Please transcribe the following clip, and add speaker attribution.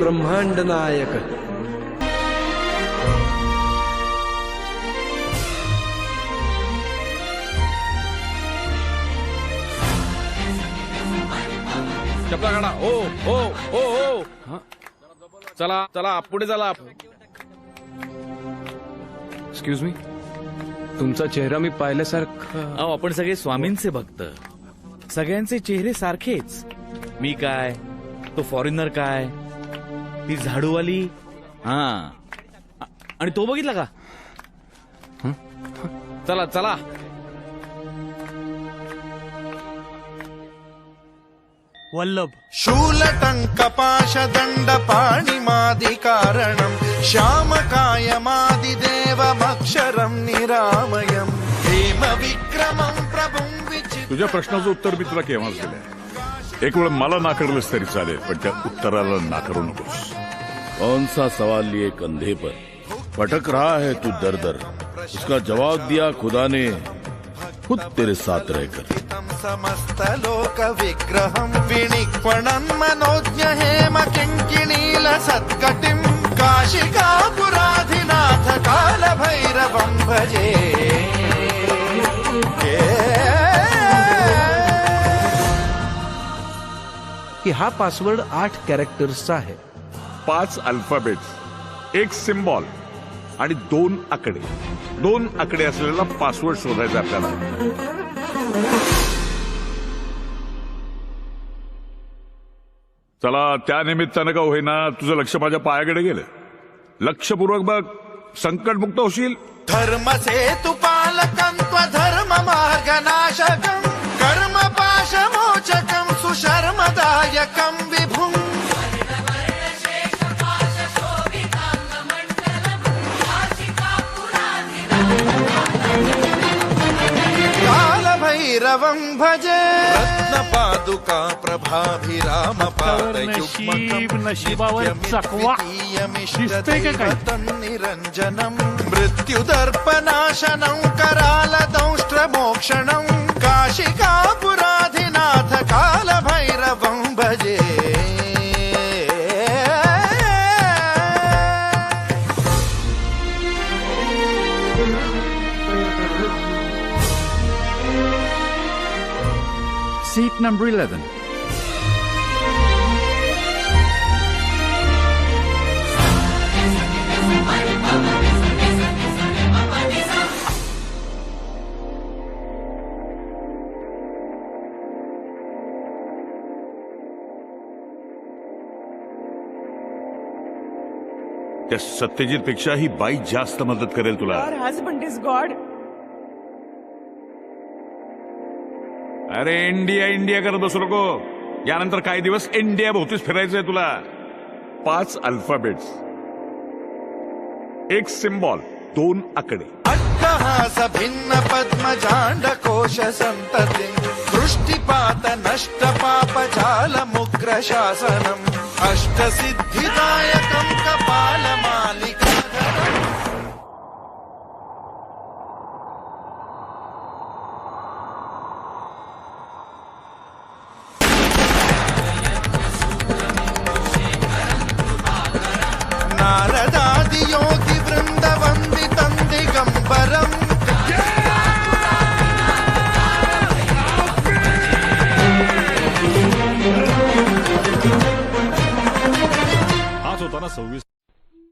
Speaker 1: ब्रह्मांड नायक.
Speaker 2: चपला काढा ओ ओ ओ ओ चला चला पुढे चला.
Speaker 3: एक्सक्यूज मी तुमचा चेहरा मी पाहिल्यासारखं.
Speaker 4: अहो आपण सगळे स्वामींचे भक्त. सगळ्यांचे चेहरे सारखेच. मी काय? तो फॉरेनर काय? ती झाडूवाली. हा. आ- आणि तो बघितला का?
Speaker 2: चला चला.
Speaker 5: वल्लभ.
Speaker 6: शूलटङ्कपाशदण्डपाणिमादिकारणम् श्यामकायमादिदेवमक्षरम् निरामयम् हेमविक्रमम् प्रभुम् विचित्र।
Speaker 7: तुझ्या प्रश्नाचं उत्तर मी तुला केव्हाच दिलंय? एक वेळ मला नाकारलंस तरी चालेल पण त्या उत्तराला नाकारू नकोस.
Speaker 8: कौन सा सवाल लिए कंधे पर? भटक रहा है तू दर दर। उसका जवाब दिया खुदा ने। खुद तेरे साथ रहकर।
Speaker 6: समस्तलोकविग्रहम् विनिक्वणन् मनोज्ञ हेम किङ्किणीलसत्कटिम् काशिकापुराधिनाथ कालभैरवम् भजे।
Speaker 1: की हा पासवर्ड आठ कॅरेक्टर्सचा आहे.
Speaker 7: पाच अल्फाबेट्स एक सिम्बॉल आणि दोन आकडे. दोन आकडे असलेला पासवर्ड शोधायचा आपल्याला. चला त्या निमित्तानं का होईना तुझं लक्ष माझ्या पायाकडे गेलं. लक्षपूर्वक बघ संकटमुक्त होशील.
Speaker 6: धर्मसेतुपालकम् त्वधर्ममार्गनाशकम् कर्मपाशमोचकम् कालभैरवम् भजे रत्नपादुका प्रभाभिराम
Speaker 5: नशीब, नशिबावर चकवा. दिसतंय
Speaker 3: सीट नंबर इलेवन
Speaker 7: त्या सत्यजित पेक्षा ही बाई जास्त मदत करेल तुला
Speaker 9: God.
Speaker 7: अरे इंडिया इंडिया करत बसू नको. यानंतर काही दिवस इंडिया भोवतीच फिरायचंय तुला. पाच अल्फाबेट्स एक सिम्बॉल दोन आकडे.
Speaker 6: अट्टहास भिन्न पद्मजाण्डकोश संतती. दृष्टिपात नष्ट पाप झाल मुग्र शासनम. अष्टसिद्धिदायकम कपाल
Speaker 2: saugus